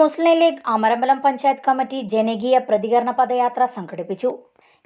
Muslim League Amarambalam panchayat committee ജനകീയ പ്രതികരണ പദയാത്ര സംഘടിപ്പിച്ചു.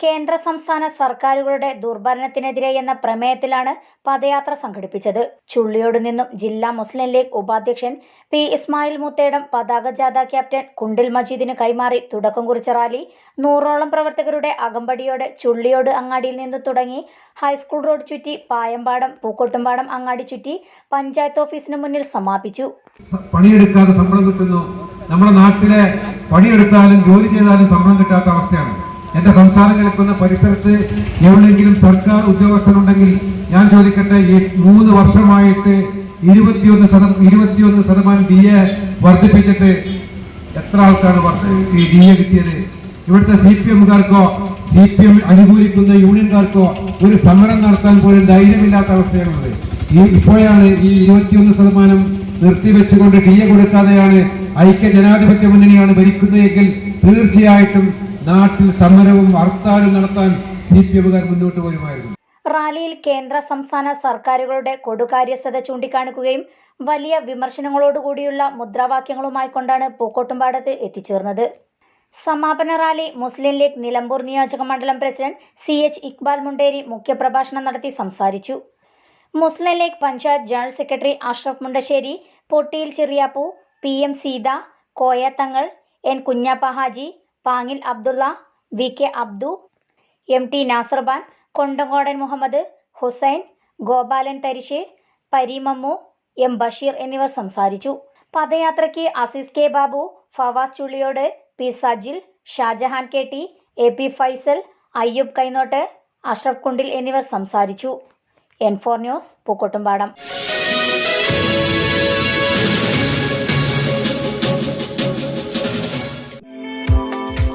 കേന്ദ്ര സംസ്ഥാന സർക്കാരുകളുടെ ദുർഭരണത്തിനെതിരെ എന്ന പ്രമേയത്തിലാണ് പദയാത്ര സംഘടിപ്പിച്ചത്. ചുള്ളിയോട് നിന്നും ജില്ലാ മുസ്ലിം ലീഗ് ഉപാധ്യക്ഷൻ പി ഇസ്മായിൽ മുത്തേടം പതാക ജാഥ ക്യാപ്റ്റൻ കുണ്ടിൽ മജീദിന് കൈമാറി തുടക്കം കുറിച്ച റാലി നൂറോളം പ്രവർത്തകരുടെ അകമ്പടിയോടെ ചുള്ളിയോട് അങ്ങാടിയിൽ നിന്ന് തുടങ്ങി ഹൈസ്കൂൾ റോഡ് ചുറ്റി പായമ്പാടം പൂക്കോട്ടുംപാടം അങ്ങാടി ചുറ്റി പഞ്ചായത്ത് ഓഫീസിന് മുന്നിൽ സമാപിച്ചു. നമ്മുടെ നാട്ടിലെ പണിയെടുത്താലും ജോലി ചെയ്താലും ശമ്പളം കിട്ടാത്ത അവസ്ഥയാണ്. എന്റെ സംസാരം കേൾക്കുന്ന പരിസരത്ത് എവിടെയെങ്കിലും സർക്കാർ ഉദ്യോഗസ്ഥരുണ്ടെങ്കിൽ ഞാൻ ചോദിക്കട്ടെ ഈ മൂന്ന് വർഷമായിട്ട് ഇരുപത്തിയൊന്ന് ശതം ഇരുപത്തിയൊന്ന് ശതമാനം ഡി എ വർദ്ധിപ്പിച്ചിട്ട് എത്ര ആൾക്കാണ് ഈ ഡി എ കിട്ടിയത്? ഇവിടുത്തെ സി പി എമ്മുകാർക്കോ സി പി എം അനുകൂലിക്കുന്ന യൂണിയൻകാർക്കോ ഒരു സമരം നടത്താൻ പോലും ധൈര്യമില്ലാത്ത അവസ്ഥയാണുള്ളത്. ഈ ഇപ്പോഴാണ് ഈ ഇരുപത്തിയൊന്ന് ശതമാനം നിർത്തിവെച്ചുകൊണ്ട് ഡി എ കൊടുക്കാതെയാണ് ഐക്യ ജനാധിപത്യ മുന്നണിയാണ് ഭരിക്കുന്നതെങ്കിൽ തീർച്ചയായിട്ടും നാട്ടിൽ സമരവും ഹർത്താലും നടത്താൻ സി പി എമ്മുകാർ മുന്നോട്ട് വരുമായിരുന്നു. റാലിയിൽ കേന്ദ്ര സംസ്ഥാന സർക്കാരുകളുടെ കൊടുകാര്യസ്ഥത ചൂണ്ടിക്കാണിക്കുകയും വലിയ വിമർശനങ്ങളോടുകൂടിയുള്ള മുദ്രാവാക്യങ്ങളുമായി കൊണ്ടാണ് പൂക്കോട്ടുംപാടത്ത് എത്തിച്ചേർന്നത്. സമാപന റാലി മുസ്ലിം ലീഗ് നിലമ്പൂർ നിയോജക മണ്ഡലം president C H Iqbal Munderi മുഖ്യപ്രഭാഷണം നടത്തി സംസാരിച്ചു. Muslim League panchayat general secretary Ashraf Mundassery Pottiyil Cheriyappu P M Seetha Koyathangal N Kunhappa Haji Pangil Abdulla V K Abdu M T Nasarban Kondankodan Muhammed Hussain Gopalan Tharish Parimammu M Basheer എന്നിവർ സംസാരിച്ചു. പദയാത്രയ്ക്ക് Azeez K Babu Fawas Chulliyode P Sajil Shajahan K T A P Faisal Ayyub Kainot Ashraf Kundil എന്നിവർ സംസാരിച്ചു. N four news Pookkottumpadam.